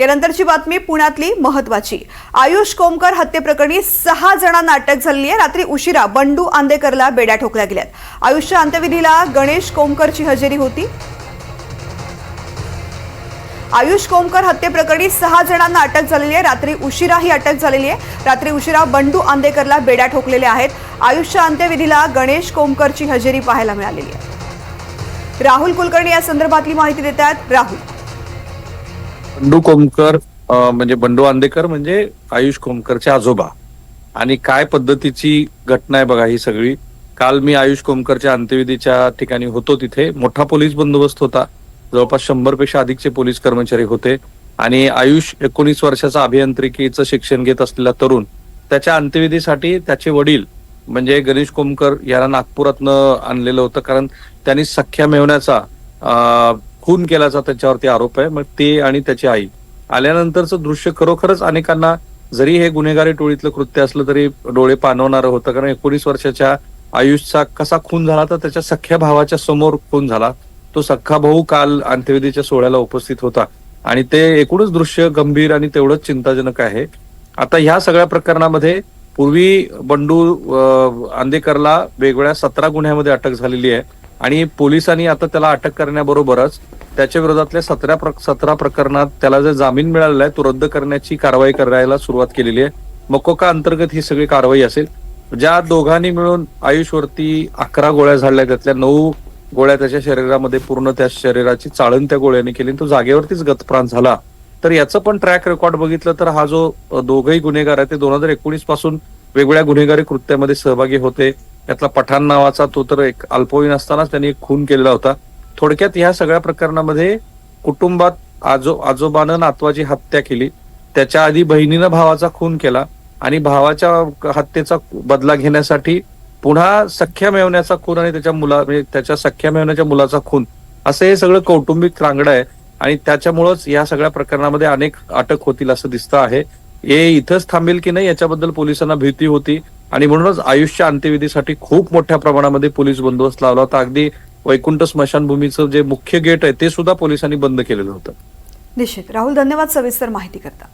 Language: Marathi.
यानंतरची बातमी पुण्यातली महत्वाची. आयुष कोमकर हत्येप्रकरणी सहा जणांना अटक झालेली आहे रात्री उशिरा बंडू आंदेकरला बेड्या ठोकल्या गेल्यात. आयुषच्या अंत्यविधीला गणेश कोमकरची हजेरी होती. आयुष कोमकर हत्येप्रकरणी सहा जणांना अटक झालेली आहे रात्री उशिरा ही अटक झालेली आहे रात्री उशिरा बंडू आंदेकरला बेड्या ठोकलेल्या आहेत. आयुषच्या अंत्यविधीला गणेश कोमकरची हजेरी पाहायला मिळालेली आहे. राहुल कुलकर्णी या संदर्भातली माहिती देत आहेत. राहुल. बंडू कोमकर म्हणजे बंडू आंदेकर म्हणजे आयुष कोमकरचे आजोबा. आणि काय पद्धतीची घटना आहे बघा ही सगळी. काल मी आयुष कोमकरच्या अंत्यविधीच्या ठिकाणी होतो तिथे. मोठा पोलीस बंदोबस्त होता. जवळपास शंभरपेक्षा अधिकचे पोलीस कर्मचारी होते. आणि आयुष एकोणीस वर्षाचा अभियांत्रिकीचं शिक्षण घेत असलेला तरुण त्याच्या अंत्यविधीसाठी त्याचे वडील म्हणजे गणेश कोमकर यांना नागपुरातनं आणलेलं होतं. कारण त्यांनी सख्या मिळवण्याचा खून केल्याचा त्याच्यावरती आरोप आहे. मग ते आणि त्याची आई आल्यानंतरचं दृश्य खरोखरच अनेकांना जरी हे गुन्हेगारी टोळीतलं कृत्य असलं तरी डोळे पाणवणारं होतं. कारण एकोणीस वर्षाच्या आयुषचा कसा खून झाला तर त्याच्या सख्या भावाच्या समोर खून झाला. तो सख्खा भाऊ काल अंत्यविधीच्या सोहळ्याला उपस्थित होता. आणि ते एकूणच दृश्य गंभीर आणि तेवढंच चिंताजनक आहे. आता ह्या सगळ्या प्रकरणामध्ये पूर्वी बंडू आंदेकरला वेगवेगळ्या सतरा गुन्ह्यामध्ये अटक झालेली आहे. आणि पोलिसांनी आता त्याला अटक करण्याबरोबरच त्याच्या विरोधातल्या सतरा प्र- सतरा प्रकरणात त्याला जे जामीन मिळालेला आहे तो रद्द करण्याची कारवाई करायला सुरुवात केलेली आहे. मकोका अंतर्गत ही सगळी कारवाई असेल. ज्या दोघांनी मिळून आयुषवरती अकरा गोळ्या झाडल्या त्यातल्या नऊ गोळ्या त्याच्या शरीरामध्ये पूर्ण त्या शरीराची चाळण त्या गोळ्याने केली तो जागेवरतीच गतप्राण झाला. तर याचं पण ट्रॅक रेकॉर्ड बघितलं तर हा जो दोघही गुन्हेगार आहे ते दोन हजार एकोणीसपासून वेगवेगळ्या गुन्हेगारी कृत्यामध्ये सहभागी होते. त्यातला पठाण नावाचा तो तर एक अल्पवयीन असतानाच त्यांनी एक खून केलेला होता. थोडक्यात ह्या सगळ्या प्रकरणामध्ये कुटुंबात आजो आजोबानं नातवाची हत्या केली. त्याच्या आधी बहिणीनं भावाचा खून केला आणि भावाच्या हत्येचा बदला घेण्यासाठी पुन्हा सख्या मेवण्याचा खून आणि त्याच्या मुला म्हणजे त्याच्या सख्या मेवण्याच्या मुलाचा खून असं हे सगळं कौटुंबिक रांगडं आहे. आणि त्याच्यामुळंच या सगळ्या प्रकरणामध्ये अनेक अटक होतील असं दिसतं आहे. हे इथंच थांबेल की नाही याच्याबद्दल पोलिसांना भीती होती. आणि म्हणूनच आयुष्य अंत्यविधीसाठी खूप मोठ्या प्रमाणामध्ये पोलीस बंदोबस्त लावला होता. अगदी वैकुंठ स्मशानभूमीचं जे मुख्य गेट आहे ते सुद्धा पोलिसांनी बंद केलेलं होतं. निश्चित. राहुल धन्यवाद सविस्तर माहिती करता.